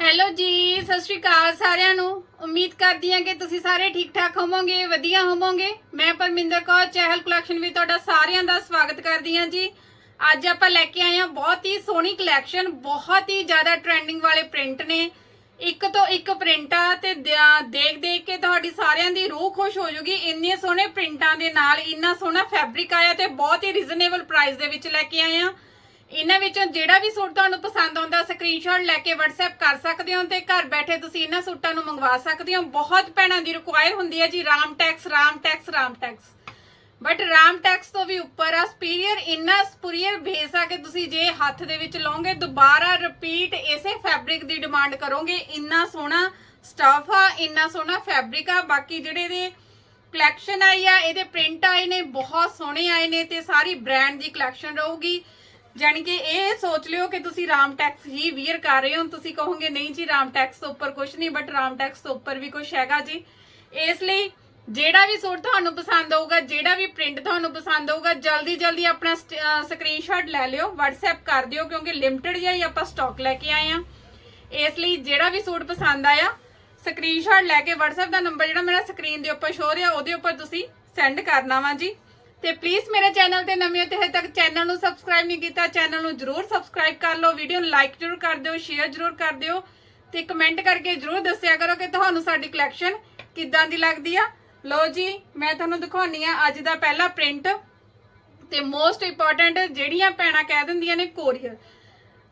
Hello ਜੀ, ਸਤਿ ਸ਼੍ਰੀ ਅਕਾਲ ਸਾਰਿਆਂ ਨੂੰ। ਉਮੀਦ ਕਰਦੀ ਹਾਂ ਕਿ ਤੁਸੀਂ ਸਾਰੇ ਠੀਕ ਠਾਕ ਹੋਵੋਗੇ, ਵਧੀਆ ਹੋਵੋਗੇ। ਮੈਂ ਪਰਮਿੰਦਰ ਕੌਰ, ਚਹਿਲ ਕਲੈਕਸ਼ਨ ਵਿੱਚ ਤੁਹਾਡਾ ਸਾਰਿਆਂ ਦਾ ਸਵਾਗਤ ਕਰਦੀ ਹਾਂ ਜੀ। ਅੱਜ ਆਪਾਂ ਲੈ ਕੇ ਆਏ ਹਾਂ ਬਹੁਤ ਹੀ ਸੋਹਣੀ ਕਲੈਕਸ਼ਨ ਬਹੁਤ ਹੀ ਜ਼ਿਆਦਾ ਟ੍ਰੈਂਡਿੰਗ ਵਾਲੇ ਪ੍ਰਿੰਟ ਨੇ। ਇੱਕ ਤੋਂ ਇੱਕ ਪ੍ਰਿੰਟ ਆ ਤੇ ਦਿਆ- ਦੇਖ ਦੇਖ ਕੇ ਤੁਹਾਡੀ ਸਾਰਿਆਂ ਦੀ ਰੂਹ ਖੁਸ਼ ਹੋ ਜੂਗੀ। ਇੰਨੇ ਸੋਹਣੇ ਪ੍ਰਿੰਟਾਂ ਦੇ ਨਾਲ, ਇੰਨਾ ਸੋਹਣਾ ਫੈਬਰਿਕ ਆਇਆ ਤੇ ਬਹੁਤ ਹੀ ਰੀਜ਼ਨੇਬਲ ਪ੍ਰਾਈਸ ਦੇ ਵਿੱਚ ਲੈ ਕੇ ਆਏ ਹਾਂ। ਇਹਨਾਂ ਵਿੱਚੋਂ ਜਿਹੜਾ ਵੀ ਸੂਟ ਤੁਹਾਨੂੰ ਪਸੰਦ ਆਉਂਦਾ ਸਕਰੀਨਸ਼ਾਟ ਲੈ ਕੇ WhatsApp ਕਰ ਸਕਦੇ ਹੋ ਤੇ ਘਰ ਬੈਠੇ ਤੁਸੀਂ ਇਹਨਾਂ ਸੂਟਾਂ ਨੂੰ ਮੰਗਵਾ ਸਕਦੇ ਹੋ। ਬਹੁਤ ਭੈਣਾਂ ਦੀ ਰਿਕੁਆਇਰ ਹੁੰਦੀ ਹੈ ਜੀ, Ram tax Ram tax Ram tax but Ram tax ਤੋਂ ਵੀ ਉੱਪਰ ਆ ਸੁਪੀਰੀਅਰ ਇੰਨਾ ਸੁਪੀਰੀਅਰ ਭੇਜ ਆ ਕਿ ਤੁਸੀਂ ਜੇ ਹੱਥ ਦੇ ਵਿੱਚ ਲਓਗੇ, ਦੁਬਾਰਾ ਰਿਪੀਟ ਇਸੇ ਫੈਬਰਿਕ ਦੀ ਡਿਮਾਂਡ ਕਰੋਗੇ। ਇੰਨਾ ਸੋਹਣਾ ਸਟਫ ਆ, ਇੰਨਾ ਸੋਹਣਾ ਫੈਬਰਿਕ ਆ। ਬਾਕੀ ਜਿਹੜੇ ਇਹਦੇ ਕਲੈਕਸ਼ਨ ਆਈ ਆ, ਇਹਦੇ ਪ੍ਰਿੰਟ ਆਏ ਨੇ, ਬਹੁਤ ਸੋਹਣੇ ਆਏ ਨੇ ਤੇ ਸਾਰੀ ਬ੍ਰਾਂਡ ਦੀ ਕਲੈਕਸ਼ਨ ਰਹੂਗੀ। ਜਾਣੀ ਕਿ ਇਹ ਸੋਚ ਲਿਓ ਕਿ ਤੁਸੀਂ ਰਾਮ ਟੈਕਸ ਹੀ ਵੀਅਰ ਕਰ ਰਹੇ ਹੋ। ਤੁਸੀਂ ਕਹੋਗੇ, ਨਹੀਂ ਜੀ, ਰਾਮ ਟੈਕਸ ਤੋਂ ਉੱਪਰ ਕੁਝ ਨਹੀਂ ਬਟ ਰਾਮ ਟੈਕਸ ਤੋਂ ਉੱਪਰ ਵੀ ਕੁਝ ਹੈਗਾ ਜੀ। ਇਸ ਲਈ ਜਿਹੜਾ ਵੀ ਸੂਟ ਤੁਹਾਨੂੰ ਪਸੰਦ ਆਊਗਾ, ਜਿਹੜਾ ਵੀ ਪ੍ਰਿੰਟ ਤੁਹਾਨੂੰ ਪਸੰਦ ਆਊਗਾ, ਜਲਦੀ ਜਲਦੀ ਆਪਣਾ ਸਕਰੀਨਸ਼ਾਟ ਲੈ ਲਿਓ, WhatsApp ਕਰ ਦਿਓ, ਕਿਉਂਕਿ ਲਿਮਟਿਡ ਜਿਹਾ ਹੀ ਆਪਾਂ ਸਟਾਕ ਲੈ ਕੇ ਆਏ ਆ ਇਸ ਲਈ ਜਿਹੜਾ ਵੀ ਸੂਟ ਪਸੰਦ ਆਇਆ ਸਕਰੀਨਸ਼ਾਟ ਲੈ ਕੇ WhatsApp ਦਾ ਨੰਬਰ ਜਿਹੜਾ ਮੇਰਾ ਸਕਰੀਨ ਦੇ ਉੱਪਰ ਸ਼ੋ ਰਿਹਾ, ਉਹਦੇ ਉੱਪਰ ਤੁਸੀਂ ਸੈਂਡ ਕਰਨਾ ਵਾ ਜੀ। ਤੇ ਪਲੀਜ਼ ਮੇਰੇ ਚੈਨਲ ਤੇ ਨਵੇਂ ਹੋ ਤੇ ਹਜੇ ਤੱਕ ਚੈਨਲ ਨੂੰ ਸਬਸਕ੍ਰਾਈਬ ਨਹੀਂ ਕੀਤਾ ਚੈਨਲ ਨੂੰ ਜਰੂਰ ਸਬਸਕ੍ਰਾਈਬ ਕਰ ਲਓ ਵੀਡੀਓ ਨੂੰ ਲਾਈਕ ਜਰੂਰ ਕਰ ਦਿਓ ਸ਼ੇਅਰ ਜਰੂਰ ਕਰ ਦਿਓ ਤੇ ਕਮੈਂਟ ਕਰਕੇ ਜਰੂਰ ਦੱਸਿਆ ਕਰੋ ਕਿ ਤੁਹਾਨੂੰ ਸਾਡੀ ਕਲੈਕਸ਼ਨ ਕਿੱਦਾਂ ਦੀ ਲੱਗਦੀ ਆ। ਲਓ ਜੀ, ਮੈਂ ਤੁਹਾਨੂੰ ਦਿਖਾਉਣੀ ਆ ਅੱਜ ਦਾ ਪਹਿਲਾ ਪ੍ਰਿੰਟ ਤੇ ਮੋਸਟ ਇੰਪੋਰਟੈਂਟ ਜਿਹੜੀਆਂ ਭੈਣਾਂ ਕਹਿ ਦਿੰਦੀਆਂ ਨੇ ਕੋਰੀਅਰ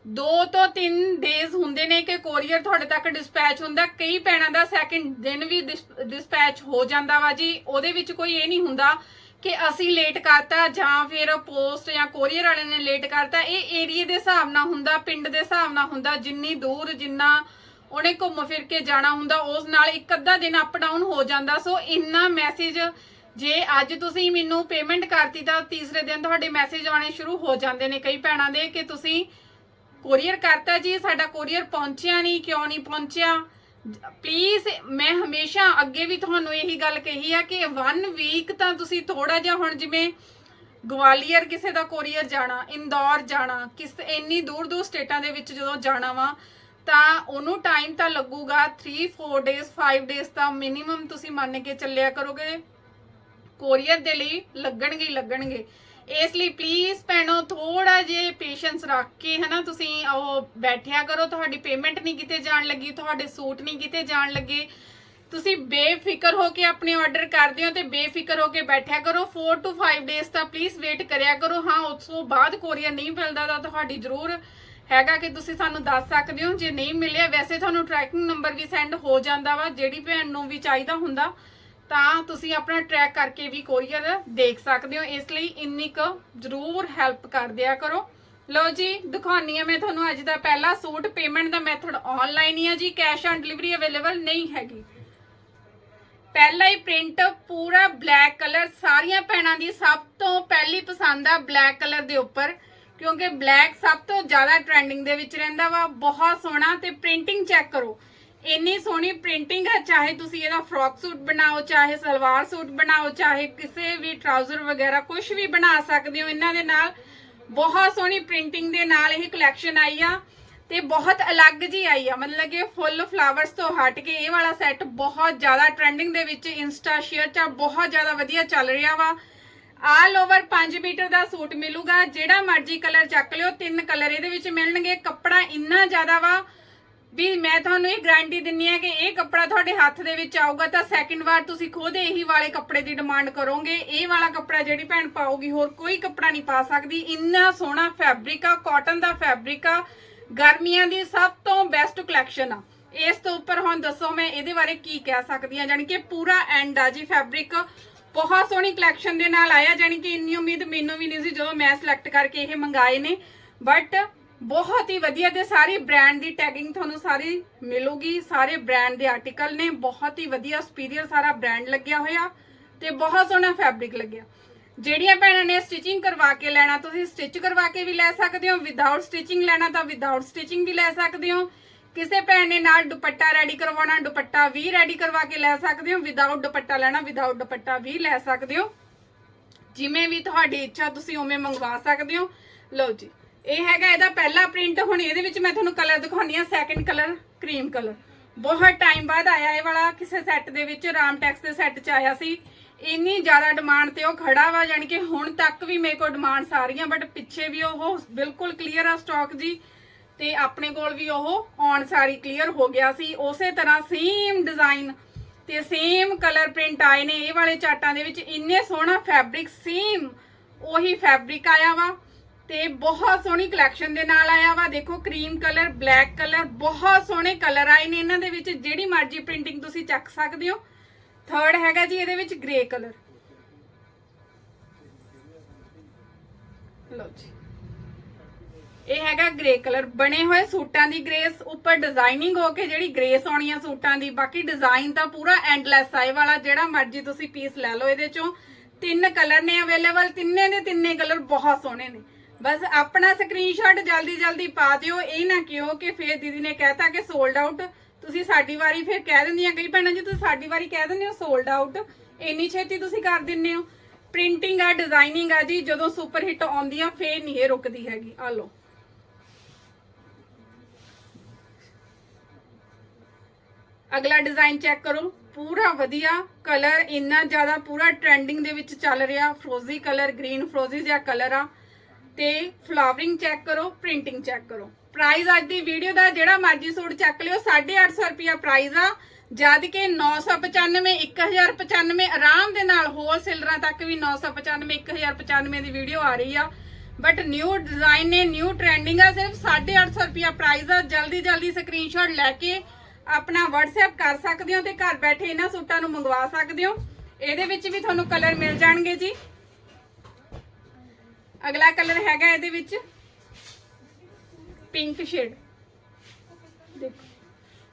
ਦੋ ਤੋਂ ਤਿੰਨ ਡੇਜ਼ ਹੁੰਦੇ ਨੇ ਕਿ ਕੋਰੀਅਰ ਤੁਹਾਡੇ ਤੱਕ ਡਿਸਪੈਚ ਹੁੰਦਾ, ਕਈ ਭੈਣਾਂ ਦਾ ਸੈਕਿੰਡ ਦਿਨ ਵੀ ਡਿਸਪੈਚ ਹੋ ਜਾਂਦਾ ਵਾ ਜੀ, ਉਹਦੇ ਵਿੱਚ ਕੋਈ ਇਹ ਨਹੀਂ ਹੁੰਦਾ ਕਿ ਅਸੀਂ ਲੇਟ ਕਰਤਾ ਜਾਂ ਫਿਰ ਪੋਸਟ ਜਾਂ ਕੋਰੀਅਰ ਵਾਲੇ ਨੇ ਲੇਟ ਕਰਤਾ, ਇਹ ਏਰੀਆ ਦੇ ਹਿਸਾਬ ਨਾਲ ਹੁੰਦਾ, ਪਿੰਡ ਦੇ ਹਿਸਾਬ ਨਾਲ ਹੁੰਦਾ, ਜਿੰਨੀ ਦੂਰ ਜਿੰਨਾ ਉਹਨੇ ਘੁੰਮ ਫਿਰ ਕੇ ਜਾਣਾ ਹੁੰਦਾ, ਉਸ ਨਾਲ ਇੱਕ ਅੱਧਾ ਦਿਨ ਅਪ ਡਾਊਨ ਹੋ ਜਾਂਦਾ। ਸੋ ਇੰਨਾ ਮੈਸੇਜ ਜੇ ਅੱਜ ਤੁਸੀਂ ਮੈਨੂੰ ਪੇਮੈਂਟ ਕਰਤੀ ਤਾਂ ਤੀਸਰੇ ਦਿਨ ਤੁਹਾਡੇ ਮੈਸੇਜ ਆਉਣੇ ਸ਼ੁਰੂ ਹੋ ਜਾਂਦੇ ਨੇ ਕਈ ਭੈਣਾਂ ਦੇ ਕਿ ਤੁਸੀਂ ਕੋਰੀਅਰ ਕਰਤਾ ਜੀ, ਸਾਡਾ ਕੋਰੀਅਰ ਪਹੁੰਚਿਆ ਨਹੀਂ, ਕਿਉਂ ਨਹੀਂ ਪਹੁੰਚਿਆ? ਪਲੀਜ਼ ਮੈਂ ਹਮੇਸ਼ਾ ਅੱਗੇ ਵੀ ਤੁਹਾਨੂੰ ਇਹੀ ਗੱਲ ਕਹੀ ਆ ਕਿ 1 ਵੀਕ ਤਾਂ ਤੁਸੀਂ ਥੋੜਾ ਜਿਹਾ ਹੁਣ ਜਿਵੇਂ ਗਵਾਲੀਅਰ ਕਿਸੇ ਦਾ ਕੋਰੀਅਰ ਜਾਣਾ, ਇੰਦੌਰ ਜਾਣਾ, ਕਿਸ ਇੰਨੀ ਦੂਰ ਦੂਰ ਸਟੇਟਾਂ ਦੇ ਵਿੱਚ ਜਦੋਂ ਜਾਣਾ ਵਾ, ਤਾਂ ਉਹਨੂੰ ਟਾਈਮ ਤਾਂ ਲੱਗੂਗਾ 3 4 ਡੇਜ਼ 5 ਡੇਜ਼ ਤਾਂ ਮਿਨੀਮਮ ਤੁਸੀਂ ਮੰਨ ਕੇ ਚੱਲਿਆ ਕਰੋਗੇ। ਕੋਰੀਅਰ ਦੇ ਲਈ ਲੱਗਣਗੇ ਹੀ ਲੱਗਣਗੇ। ਇਸ ਲਈ ਪਲੀਜ਼ ਭੈਣੋ ਥੋੜਾ ਜਿਹਾ ਪੇਸ਼ੈਂਸ ਰੱਖ ਕੇ, ਹਨਾ, ਤੁਸੀਂ ਉਹ ਬੈਠਿਆ ਕਰੋ, ਤੁਹਾਡੀ ਪੇਮੈਂਟ ਨਹੀਂ ਕਿਤੇ ਜਾਣ ਲੱਗੀ, ਤੁਹਾਡੇ ਸੂਟ ਨਹੀਂ ਕਿਤੇ ਜਾਣ ਲੱਗੇ। ਤੁਸੀਂ ਬੇਫਿਕਰ ਹੋ ਕੇ ਆਪਣੇ ਆਰਡਰ ਕਰਦੇ ਹੋ ਤੇ ਬੇਫਿਕਰ ਹੋ ਕੇ ਬੈਠਿਆ ਕਰੋ। 4 ਟੂ 5 ਡੇਜ਼ ਤਾਂ ਪਲੀਜ਼ ਵੇਟ ਕਰਿਆ ਕਰੋ। ਹਾਂ, ਉਸ ਤੋਂ ਬਾਅਦ ਕੋਰੀਅਰ ਨਹੀਂ ਮਿਲਦਾ ਤਾਂ ਤੁਹਾਡੀ ਜ਼ਰੂਰ ਹੈਗਾ ਕਿ ਤੁਸੀਂ ਸਾਨੂੰ ਦੱਸ ਸਕਦੇ ਹੋ। ਜੇ ਨਹੀਂ ਮਿਲਿਆ, ਵੈਸੇ ਤੁਹਾਨੂੰ ਟਰੈਕਿੰਗ ਨੰਬਰ ਵੀ ਸੈਂਡ ਹੋ ਜਾਂਦਾ ਵਾ, ਜਿਹੜੀ ਭੈਣ ਨੂੰ ਵੀ ਚਾਹੀਦਾ ਹੁੰਦਾ। ਤਾਂ ਤੁਸੀਂ ਆਪਣਾ ਟਰੈਕ ਕਰਕੇ ਵੀ ਕੋਰੀਅਰ ਦੇਖ ਸਕਦੇ ਹੋ। ਇਸ ਲਈ ਇੰਨੀ ਕੁ ਜ਼ਰੂਰ ਹੈਲਪ ਕਰ ਦਿਆ ਕਰੋ। ਲਓ ਜੀ ਦਿਖਾਉਣੀ ਆ ਮੈਂ ਤੁਹਾਨੂੰ ਅੱਜ ਦਾ ਪਹਿਲਾ ਸੂਟ। ਪੇਮੈਂਟ ਦਾ ਮੈਥਡ ਆਨਲਾਈਨ ਹੀ ਆ ਜੀ ਕੈਸ਼ ਔਨ ਡਿਲੀਵਰੀ ਅਵੇਲੇਬਲ ਨਹੀਂ ਹੈਗੀ। ਪਹਿਲਾ ਹੀ ਪ੍ਰਿੰਟ ਪੂਰਾ ਬਲੈਕ ਕਲਰ ਸਾਰੀਆਂ ਭੈਣਾਂ ਦੀ ਸਭ ਤੋਂ ਪਹਿਲੀ ਪਸੰਦ ਆ ਬਲੈਕ ਕਲਰ ਦੇ ਉੱਪਰ, ਕਿਉਂਕਿ ਬਲੈਕ ਸਭ ਤੋਂ ਜ਼ਿਆਦਾ ਟ੍ਰੈਂਡਿੰਗ ਦੇ ਵਿੱਚ ਰਹਿੰਦਾ ਵਾ। ਬਹੁਤ ਸੋਹਣਾ ਤੇ ਪ੍ਰਿੰਟਿੰਗ ਚੈੱਕ ਕਰੋ। ਇੰਨੀ ਸੋਹਣੀ ਪ੍ਰਿੰਟਿੰਗ ਹੈ, ਚਾਹੇ ਤੁਸੀਂ ਇਹਦਾ ਫਰੋਕ ਸੂਟ ਬਣਾਓ, ਚਾਹੇ ਸਲਵਾਰ ਸੂਟ ਬਣਾਓ, ਚਾਹੇ ਕਿਸੇ ਵੀ ਟਰਾਊਜ਼ਰ ਵਗੈਰਾ ਕੁਝ ਵੀ ਬਣਾ ਸਕਦੇ ਹੋ, ਇਹਨਾਂ ਦੇ ਨਾਲ ਬਹੁਤ ਸੋਹਣੀ ਪ੍ਰਿੰਟਿੰਗ ਦੇ ਨਾਲ ਇਹ ਕਲੈਕਸ਼ਨ ਆਈ ਆ ਤੇ ਬਹੁਤ ਅਲੱਗ ਜੀ ਆਈ ਆ। ਮਤਲਬ ਕਿ ਫੁੱਲ ਫਲਾਵਰਸ ਤੋਂ ਹਟ ਕੇ ਇਹ ਵਾਲਾ ਸੈੱਟ ਬਹੁਤ ਜ਼ਿਆਦਾ ਟ੍ਰੈਂਡਿੰਗ ਦੇ ਵਿੱਚ ਇੰਸਟਾ ਸ਼ੇਅਰ 'ਚ ਬਹੁਤ ਜ਼ਿਆਦਾ ਵਧੀਆ ਚੱਲ ਰਿਹਾ ਵਾ। ਆਲ ਓਵਰ 5 ਮੀਟਰ ਦਾ ਸੂਟ ਮਿਲੂਗਾ, ਜਿਹੜਾ ਮਰਜ਼ੀ ਕਲਰ ਚੱਕ ਲਿਓ, ਤਿੰਨ ਕਲਰ ਇਹਦੇ ਵਿੱਚ ਮਿਲਣਗੇ, ਕੱਪੜਾ ਇੰਨਾ ਜ਼ਿਆਦਾ ਵਾ ਵੀ ਮੈਂ ਤੁਹਾਨੂੰ ਇਹ ਗਾਰੰਟੀ ਦਿੰਨੀ ਆ ਕਿ ਇਹ ਕੱਪੜਾ ਤੁਹਾਡੇ ਹੱਥ ਦੇ ਵਿੱਚ ਆਊਗਾ ਤਾਂ ਸੈਕਿੰਡ ਵਾਰ ਤੁਸੀਂ ਖੁਦ ਇਹੀ ਵਾਲੇ ਕੱਪੜੇ ਦੀ ਡਿਮਾਂਡ ਕਰੋਗੇ। ਇਹ ਵਾਲਾ ਕੱਪੜਾ ਜਿਹੜੀ ਭੈਣ ਪਾਉਗੀ ਹੋਰ ਕੋਈ ਕੱਪੜਾ ਨਹੀਂ ਪਾ ਸਕਦੀ। ਇੰਨਾ ਸੋਹਣਾ ਫੈਬਰਿਕ ਆ ਕਾਟਨ ਦਾ ਫੈਬਰਿਕ ਆ। ਗਰਮੀਆਂ ਦੀ ਸਭ ਤੋਂ ਬੈਸਟ ਕਲੈਕਸ਼ਨ ਆ। ਇਸ ਤੋਂ ਉੱਪਰ ਹੁਣ ਦੱਸੋ ਮੈਂ ਇਹਦੇ ਬਾਰੇ ਕੀ ਕਹਿ ਸਕਦੀ ਆ। ਜਾਣੀ ਕਿ ਪੂਰਾ ਐਂਡ ਆ ਜੀ ਫੈਬਰਿਕ ਬਹੁਤ ਸੋਹਣੀ ਕਲੈਕਸ਼ਨ ਦੇ ਨਾਲ ਆਇਆ, ਜਾਣੀ ਕਿ ਇੰਨੀ ਉਮੀਦ ਮੈਨੂੰ ਵੀ ਨਹੀਂ ਸੀ ਜਦੋਂ ਮੈਂ ਸਿਲੈਕਟ ਕਰਕੇ ਇਹ ਮੰਗਾਏ ਨੇ। ਬਟ ਬਹੁਤ ਹੀ ਵਧੀਆ ਤੇ ਸਾਰੇ ਬ੍ਰਾਂਡ ਦੀ ਟੈਗਿੰਗ ਤੁਹਾਨੂੰ ਸਾਰੀ ਮਿਲੂਗੀ। ਸਾਰੇ ਬ੍ਰਾਂਡ ਦੇ ਆਰਟੀਕਲ ਨੇ, ਬਹੁਤ ਹੀ ਵਧੀਆ ਸੁਪੀਰੀਅਰ ਸਾਰਾ ਬ੍ਰਾਂਡ ਲੱਗਿਆ ਹੋਇਆ ਤੇ ਬਹੁਤ ਸੋਹਣਾ ਫੈਬਰਿਕ ਲੱਗਿਆ। ਜਿਹੜੀਆਂ ਭੈਣਾਂ ਨੇ ਸਟਿਚਿੰਗ ਕਰਵਾ ਕੇ ਲੈਣਾ, ਤੁਸੀਂ ਸਟਿਚ ਕਰਵਾ ਕੇ ਵੀ ਲੈ ਸਕਦੇ ਹੋ ਵਿਦਆਊਟ ਸਟਿਚਿੰਗ ਲੈਣਾ ਤਾਂ ਵਿਦਆਊਟ ਸਟਿਚਿੰਗ ਵੀ ਲੈ ਸਕਦੇ ਹੋ। ਕਿਸੇ ਭੈਣ ਨੇ ਨਾਲ ਦੁਪੱਟਾ ਰੈਡੀ ਕਰਵਾਉਣਾ, ਦੁਪੱਟਾ ਵੀ ਰੈਡੀ ਕਰਵਾ ਕੇ ਲੈ ਸਕਦੇ ਹੋ ਵਿਦਆਊਟ ਦੁਪੱਟਾ ਲੈਣਾ ਵਿਦਆਊਟ ਦੁਪੱਟਾ ਵੀ ਲੈ ਸਕਦੇ ਹੋ। ਜਿਵੇਂ ਵੀ ਤੁਹਾਡੀ ਇੱਛਾ, ਤੁਸੀਂ ਉਵੇਂ ਮੰਗਵਾ ਸਕਦੇ ਹੋ। ਲਓ ਜੀ। ਇਹ ਹੈਗਾ ਇਹਦਾ ਪਹਿਲਾ ਪ੍ਰਿੰਟ ਹੁਣ ਇਹਦੇ ਵਿੱਚ ਮੈਂ ਤੁਹਾਨੂੰ ਕਲਰ ਦਿਖਾਉਣੀ ਆ ਸੈਕੰਡ ਕਲਰ ਕਰੀਮ ਕਲਰ ਬਹੁਤ ਟਾਈਮ ਬਾਅਦ ਆਇਆ ਇਹ ਵਾਲਾ, ਕਿਸੇ ਸੈੱਟ ਦੇ ਵਿੱਚ, ਰਾਮ ਟੈਕਸ ਦੇ ਸੈੱਟ 'ਚ ਆਇਆ ਸੀ। ਇੰਨੀ ਜ਼ਿਆਦਾ ਡਿਮਾਂਡ ਤੇ ਉਹ ਖੜਾ ਵਾ ਯਾਨੀ ਕਿ ਹੁਣ ਤੱਕ ਵੀ ਮੇਰੇ ਕੋਲ ਡਿਮਾਂਡ ਸਾਰੀਆਂ ਬਟ ਪਿੱਛੇ ਵੀ ਉਹ ਬਿਲਕੁਲ ਕਲੀਅਰ ਆ ਸਟਾਕ ਜੀ। ਤੇ ਆਪਣੇ ਕੋਲ ਵੀ ਉਹ ਔਨ ਸਾਰੀ ਕਲੀਅਰ ਹੋ ਗਿਆ ਸੀ। ਉਸੇ ਤਰ੍ਹਾਂ ਸੇਮ ਡਿਜ਼ਾਈਨ ਤੇ ਸੇਮ ਕਲਰ ਪ੍ਰਿੰਟ ਆਏ ਨੇ ਇਹ ਵਾਲੇ ਚਾਰਟਾਂ ਦੇ ਵਿੱਚ। ਇੰਨੇ ਸੋਹਣਾ ਫੈਬਰਿਕ ਸੇਮ ਉਹੀ ਫੈਬਰਿਕ ਆਇਆ ਵਾ। ਤੇ ਬਹੁਤ ਸੋਹਣੀ ਕਲੈਕਸ਼ਨ ਦੇ ਨਾਲ ਆਇਆ ਵਾ। ਦੇਖੋ ਕਰੀਮ ਕਲਰ ਬਲੈਕ ਕਲਰ ਬਹੁਤ ਸੋਹਣੇ ਕਲਰ ਆਏ ਨੇ ਇਹਨਾਂ ਦੇ ਵਿੱਚ। ਜਿਹੜੀ ਮਰਜ਼ੀ ਪ੍ਰਿੰਟਿੰਗ ਤੁਸੀਂ ਚੱਕ ਸਕਦੇ ਹੋ। ਥਰਡ ਹੈਗਾ ਜੀ, ਇਹਦੇ ਵਿੱਚ ਗ੍ਰੇ ਕਲਰ ਲਓ ਜੀ। ਇਹ ਹੈਗਾ ਗ੍ਰੇ ਕਲਰ ਬਣੇ ਹੋਏ ਸੂਟਾਂ ਦੀ ਗ੍ਰੇਸ ਉੱਪਰ ਡਿਜ਼ਾਈਨਿੰਗ ਹੋ ਕੇ ਜਿਹੜੀ ਗ੍ਰੇਸ ਆਉਣੀ ਆ ਸੂਟਾਂ ਦੀ। ਬਾਕੀ ਡਿਜ਼ਾਈਨ ਤਾਂ ਪੂਰਾ ਐਂਡਲੈਸ ਆਏ ਵਾਲਾ ਜਿਹੜਾ ਮਰਜ਼ੀ ਤੁਸੀਂ ਪੀਸ ਲੈ ਲਓ ਇਹਦੇ ਚੋਂ। ਤਿੰਨ ਕਲਰ ਨੇ ਅਵੇਲੇਬਲ ਤਿੰਨੇ ਦੇ ਤਿੰਨੇ ਕਲਰ ਬਹੁਤ ਸੋਹਣੇ ਨੇ। ਬਸ ਆਪਣਾ ਸਕਰੀਨਸ਼ਾਟ ਜਲਦੀ ਜਲਦੀ ਪਾ ਦਿਓ, ਇਹ ਨਾ ਕਿਉਂ ਕਿ ਫੇਰ ਦੀਦੀ ਨੇ ਕਹਿਤਾ ਕਿ ਸੋਲਡ ਆਊਟ ਤੁਸੀਂ ਸਾਡੀ ਵਾਰੀ ਫਿਰ ਕਹਿ ਦਿੰਦੀਆਂ ਕਈ ਭੈਣਾਂ ਜੀ, ਤੁਸੀਂ ਸਾਡੀ ਵਾਰੀ ਕਹਿ ਦਿੰਦੇ ਹੋ ਸੋਲਡ ਆਊਟ ਇੰਨੀ ਛੇਤੀ ਤੁਸੀਂ ਕਰ ਦਿੰਦੇ ਹੋ। ਪ੍ਰਿੰਟਿੰਗ ਆ ਡਿਜ਼ਾਈਨਿੰਗ ਆ ਜੀ, ਜਦੋਂ ਸੁਪਰ ਹਿੱਟ ਆਉਂਦੀ ਆ ਫੇਰ ਨਹੀਂ ਇਹ ਰੁਕਦੀ ਹੈਗੀ। ਆ ਲਓ। ਅਗਲਾ ਡਿਜ਼ਾਈਨ ਚੈੱਕ ਕਰੋ। ਪੂਰਾ ਵਧੀਆ ਕਲਰ ਇੰਨਾ ਜ਼ਿਆਦਾ ਪੂਰਾ ਟ੍ਰੈਂਡਿੰਗ ਦੇ ਵਿੱਚ ਚੱਲ ਰਿਹਾ। ਫਰੋਜ਼ੀ ਕਲਰ ਗ੍ਰੀਨ ਫਰੋਜ਼ੀ ਜਿਹਾ ਕਲਰ ਆ। ਤੇ ਫਲਾਵਰਿੰਗ ਚੈੱਕ ਕਰੋ, ਪ੍ਰਿੰਟਿੰਗ ਚੈੱਕ ਕਰੋ। ਪ੍ਰਾਈਸ ਅੱਜ ਦੀ ਵੀਡੀਓ ਦਾ ਜਿਹੜਾ ਮਰਜ਼ੀ ਸੂਟ ਚੱਕ ਲਿਓ 850 ਰੁਪਿਆ ਪ੍ਰਾਈਸ ਆ। ਜਦ ਕਿ 995 1095 ਆਰਾਮ ਦੇ ਨਾਲ ਹੋਲਸੇਲਰਾਂ ਤੱਕ ਵੀ 995 1095 ਦੀ ਵੀਡੀਓ ਆ ਰਹੀ ਆ। ਬਟ ਨਿਊ ਡਿਜ਼ਾਈਨ ਨੇ ਨਿਊ ਟ੍ਰੈਂਡਿੰਗ ਆ, ਸਿਰਫ 850 ਰੁਪਿਆ ਪ੍ਰਾਈਸ ਆ। ਜਲਦੀ ਜਲਦੀ ਸਕਰੀਨਸ਼ਾਟ ਲੈ ਕੇ ਆਪਣਾ WhatsApp ਕਰ ਸਕਦੇ ਹੋ ਤੇ ਘਰ ਬੈਠੇ ਇਹਨਾਂ ਸੂਟਾਂ ਨੂੰ ਮੰਗਵਾ ਸਕਦੇ ਹੋ। ਇਹਦੇ ਵਿੱਚ ਵੀ ਤੁਹਾਨੂੰ ਕਲਰ ਮਿਲ ਜਾਣਗੇ ਜੀ। ਅਗਲਾ ਕਲਰ ਹੈਗਾ ਇਹਦੇ ਵਿੱਚ ਪਿੰਕ ਸ਼ੇਡ। ਦੇਖੋ।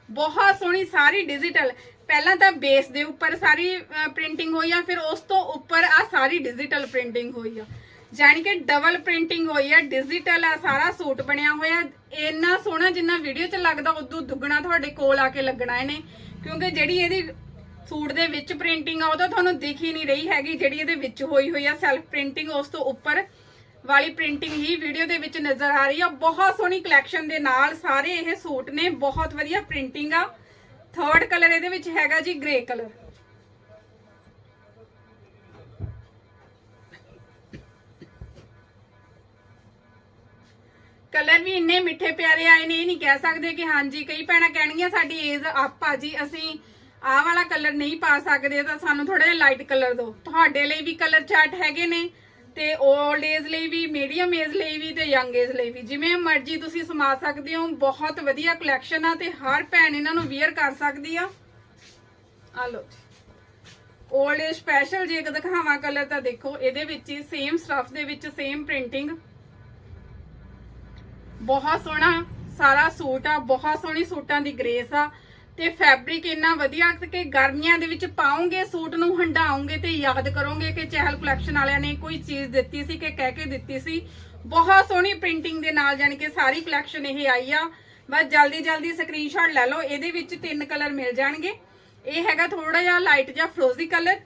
ਬਹੁਤ ਸੋਹਣੀ ਸਾਰੀ ਡਿਜੀਟਲ ਪਹਿਲਾਂ ਤਾਂ ਬੇਸ ਦੇ ਉੱਪਰ ਸਾਰੀ ਪ੍ਰਿੰਟਿੰਗ ਹੋਈ ਆ, ਫਿਰ ਉਸ ਤੋਂ ਉੱਪਰ ਆ ਸਾਰੀ ਡਿਜੀਟਲ ਪ੍ਰਿੰਟਿੰਗ ਹੋਈ ਆ। ਜਾਣੀ ਕਿ ਡਬਲ ਪ੍ਰਿੰਟਿੰਗ ਹੋਈ ਆ ਡਿਜੀਟਲ ਆ, ਸਾਰਾ ਸੂਟ ਬਣਿਆ ਹੋਇਆ। ਇੰਨਾ ਸੋਹਣਾ ਜਿੰਨਾ ਵੀਡੀਓ 'ਚ ਲੱਗਦਾ, ਉਦੋਂ ਦੁੱਗਣਾ ਤੁਹਾਡੇ ਕੋਲ ਆ ਕੇ ਲੱਗਣਾ ਇਹਨੇ। ਕਿਉਂਕਿ ਜਿਹੜੀ ਇਹਦੀ ਸੂਟ ਦੇ ਵਿੱਚ ਪ੍ਰਿੰਟਿੰਗ ਆ, ਉਹ ਤਾਂ ਤੁਹਾਨੂੰ ਦਿਖ ਹੀ ਨਹੀਂ ਰਹੀ ਹੈਗੀ। ਜਿਹੜੀ ਇਹਦੇ ਵਿੱਚ ਹੋਈ ਹੋਈ ਆ ਸੈਲਫ ਪ੍ਰਿੰਟਿੰਗ ਉਸ ਤੋਂ ਉੱਪਰ ਵਾਲੀ ਪ੍ਰਿੰਟਿੰਗ ਹੀ ਵੀਡੀਓ ਦੇ ਵਿੱਚ ਨਜ਼ਰ ਆ ਰਹੀ ਆ। ਬਹੁਤ ਸੋਹਣੀ ਕਲੈਕਸ਼ਨ ਦੇ ਨਾਲ ਸਾਰੇ ਇਹ ਸੂਟ ਨੇ, ਬਹੁਤ ਵਧੀਆ ਪ੍ਰਿੰਟਿੰਗ ਆ। ਥਰਡ ਕਲਰ ਇਹਦੇ ਵਿੱਚ ਹੈਗਾ ਜੀ ਗ੍ਰੇ ਕਲਰ ਕਲਰ ਵੀ ਇੰਨੇ ਮਿੱਠੇ ਪਿਆਰੇ ਆਏ ਨੇ, ਇਹ ਨਹੀਂ ਕਹਿ ਸਕਦੇ ਕਿ ਹਾਂਜੀ, ਕਈ ਭੈਣਾਂ ਕਹਿਣਗੀਆਂ ਸਾਡੀ ਏਜ ਅਪ ਆ ਜੀ, ਅਸੀਂ ਆਹ ਵਾਲਾ ਕਲਰ ਨਹੀਂ ਪਾ ਸਕਦੇ, ਤਾਂ ਸਾਨੂੰ ਥੋੜਾ ਜਿਹਾ ਲਾਈਟ ਕਲਰ ਦਿਓ। ਤੁਹਾਡੇ ਲਈ ਵੀ ਕਲਰ ਚਾਰਟ ਹੈਗੇ ਨੇ। ਤੇ 올ਡ ਏਜ ਲਈ ਵੀ ਮੀਡੀਅਮ ਏਜ ਲਈ ਵੀ ਤੇ ਯੰਗ ਏਜ ਲਈ ਵੀ। ਜਿਵੇਂ ਮਰਜ਼ੀ ਤੁਸੀਂ ਸਮਾ ਸਕਦੇ ਹੋ, ਬਹੁਤ ਵਧੀਆ ਕਲੈਕਸ਼ਨ ਆ ਤੇ ਹਰ ਭੈਣ ਇਹਨਾਂ ਨੂੰ ਵੇਅਰ ਕਰ ਸਕਦੀ ਆ। ਆ ਲਓ 올ਡ ਏਜ ਸਪੈਸ਼ਲ ਜੇ ਇੱਕ ਦਿਖਾਵਾਂ ਕਲਰ ਤਾਂ ਦੇਖੋ, ਇਹਦੇ ਵਿੱਚ ਹੀ ਸੇਮ ਸਟਫ ਦੇ ਵਿੱਚ ਸੇਮ ਪ੍ਰਿੰਟਿੰਗ ਬਹੁਤ ਸੋਹਣਾ ਸਾਰਾ ਸੂਟ ਆ, ਬਹੁਤ ਸੋਹਣੀ ਸੂਟਾਂ ਦੀ ਗ੍ਰੇਸ ਆ। ਤੇ ਫੈਬਰਿਕ ਇੰਨਾ ਵਧੀਆ ਕਿ ਗਰਮੀਆਂ ਦੇ ਵਿੱਚ ਪਾਉਂਗੇ, ਸੂਟ ਨੂੰ ਹੰਡਾਉਂਗੇ ਤੇ ਯਾਦ ਕਰੋਗੇ ਕਿ ਚਹਿਲ ਕਲੈਕਸ਼ਨ ਵਾਲਿਆਂ ਨੇ ਕੋਈ ਚੀਜ਼ ਦਿੱਤੀ ਸੀ ਕਿ ਕਹਿ ਕੇ ਦਿੱਤੀ ਸੀ। ਬਹੁਤ ਸੋਹਣੀ ਪ੍ਰਿੰਟਿੰਗ ਦੇ ਨਾਲ ਜਾਣੀ ਕਿ ਸਾਰੀ ਕਲੈਕਸ਼ਨ ਇਹ ਆਈ ਆ। ਬਸ ਜਲਦੀ ਜਲਦੀ ਸਕਰੀਨਸ਼ਾਟ ਲੈ ਲਓ, ਇਹਦੇ ਵਿੱਚ ਤਿੰਨ ਕਲਰ ਮਿਲ ਜਾਣਗੇ। ਇਹ ਹੈਗਾ ਥੋੜਾ ਜਿਹਾ ਲਾਈਟ ਜਿਹਾ ਫਰੋਜ਼ੀ ਕਲਰ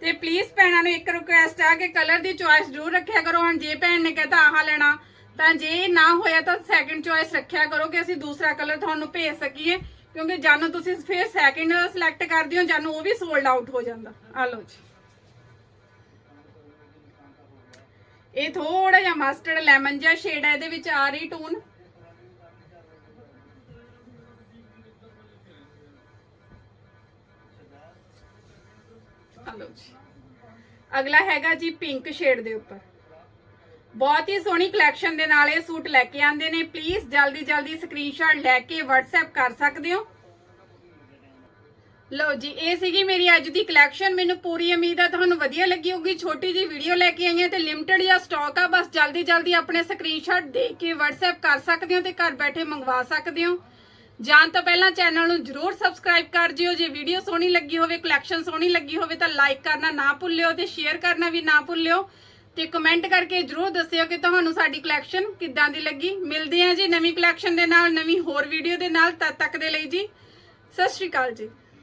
ਤੇ ਪਲੀਜ਼ ਭੈਣਾਂ ਨੂੰ ਇੱਕ ਰਿਕੁਐਸਟ ਆ ਕਿ ਕਲਰ ਦੀ ਚੁਆਇਸ ਜ਼ਰੂਰ ਰੱਖਿਆ ਕਰੋ। ਹੁਣ ਜੇ ਭੈਣ ਨੇ ਕਹਤਾ ਆਹ ਲੈਣਾ ਤਾਂ ਜੇ ਨਾ ਹੋਇਆ ਤਾਂ ਸੈਕੰਡ ਚੁਆਇਸ ਰੱਖਿਆ ਕਰੋ ਕਿ ਅਸੀਂ ਦੂਸਰਾ ਕਲਰ ਤੁਹਾਨੂੰ ਭੇਜ ਸਕੀਏ, ਕਿਉਂਕਿ ਜਾਨੂੰ ਤੁਸੀਂ ਫਿਰ ਸੈਕੰਡ ਸਿਲੈਕਟ ਕਰਦੇ ਹੋ, ਜਾਨੂੰ ਉਹ ਵੀ ਸੋਲਡ ਆਊਟ ਹੋ ਜਾਂਦਾ। ਆ ਲਓ ਜੀ। ਇਹ ਥੋੜਾ ਜਿਹਾ ਮਸਟਰਡ ਲੈਮਨ ਜਿਹਾ ਸ਼ੇਡ ਹੈ ਇਹਦੇ ਵਿੱਚ ਆ ਰਹੀ ਟੂਨ ਆ ਲਓ ਜੀ। ਅਗਲਾ ਹੈਗਾ ਜੀ ਪਿੰਕ ਸ਼ੇਡ ਦੇ ਉੱਪਰ। ਬਹੁਤ ਹੀ ਸੋਹਣੀ ਕਲੈਕਸ਼ਨ ਦੇ ਨਾਲ ਇਹ ਸੂਟ ਲੈ ਕੇ ਆਂਦੇ ਨੇ। ਪਲੀਜ਼ ਜਲਦੀ ਜਲਦੀ ਸਕਰੀਨਸ਼ਾਟ ਲੈ ਕੇ WhatsApp ਕਰ ਸਕਦੇ ਹੋ। ਲਓ ਜੀ, ਇਹ ਸੀਗੀ ਮੇਰੀ ਅੱਜ ਦੀ ਕਲੈਕਸ਼ਨ ਮੈਨੂੰ ਪੂਰੀ ਉਮੀਦ ਆ ਤੁਹਾਨੂੰ ਵਧੀਆ ਲੱਗੀ ਹੋਊਗੀ। ਛੋਟੀ ਜੀ ਵੀਡੀਓ ਲੈ ਕੇ ਆਈਆਂ ਤੇ ਲਿਮਟਿਡ ਜਿਹਾ ਸਟਾਕ ਆ। ਬਸ ਜਲਦੀ ਜਲਦੀ ਆਪਣੇ ਸਕਰੀਨਸ਼ਾਟ ਦੇ ਕੇ WhatsApp ਕਰ ਸਕਦੇ ਹੋ ਤੇ ਘਰ ਬੈਠੇ ਮੰਗਵਾ ਸਕਦੇ ਹੋ। ਜਾਣ ਤੋਂ ਪਹਿਲਾਂ ਚੈਨਲ ਨੂੰ ਜਰੂਰ ਸਬਸਕ੍ਰਾਈਬ ਕਰ ਜਿਓ। ਜੇ ਵੀਡੀਓ ਸੋਹਣੀ ਲੱਗੀ ਹੋਵੇ ਕਲੈਕਸ਼ਨ ਸੋਹਣੀ ਲੱਗੀ ਹੋਵੇ ਤਾਂ ਲਾਈਕ ਕਰਨਾ ਨਾ ਭੁੱਲਿਓ ਤੇ ਸ਼ੇਅਰ ਕਰਨਾ ਵੀ ਨਾ ਭੁੱਲਿਓ। ਤੇ ਕਮੈਂਟ ਕਰਕੇ ਜਰੂਰ ਦੱਸਿਓ ਕਿ ਤੁਹਾਨੂੰ ਸਾਡੀ ਕਲੈਕਸ਼ਨ ਕਿੱਦਾਂ ਦੀ ਲੱਗੀ। ਮਿਲਦੇ ਹਾਂ ਜੀ ਨਵੀਂ ਕਲੈਕਸ਼ਨ ਦੇ ਨਾਲ, ਨਵੀਂ ਹੋਰ ਵੀਡੀਓ ਦੇ ਨਾਲ, ਤਦ ਤੱਕ ਦੇ ਲਈ ਜੀ, ਸਤਿ ਸ਼੍ਰੀ ਅਕਾਲ ਜੀ।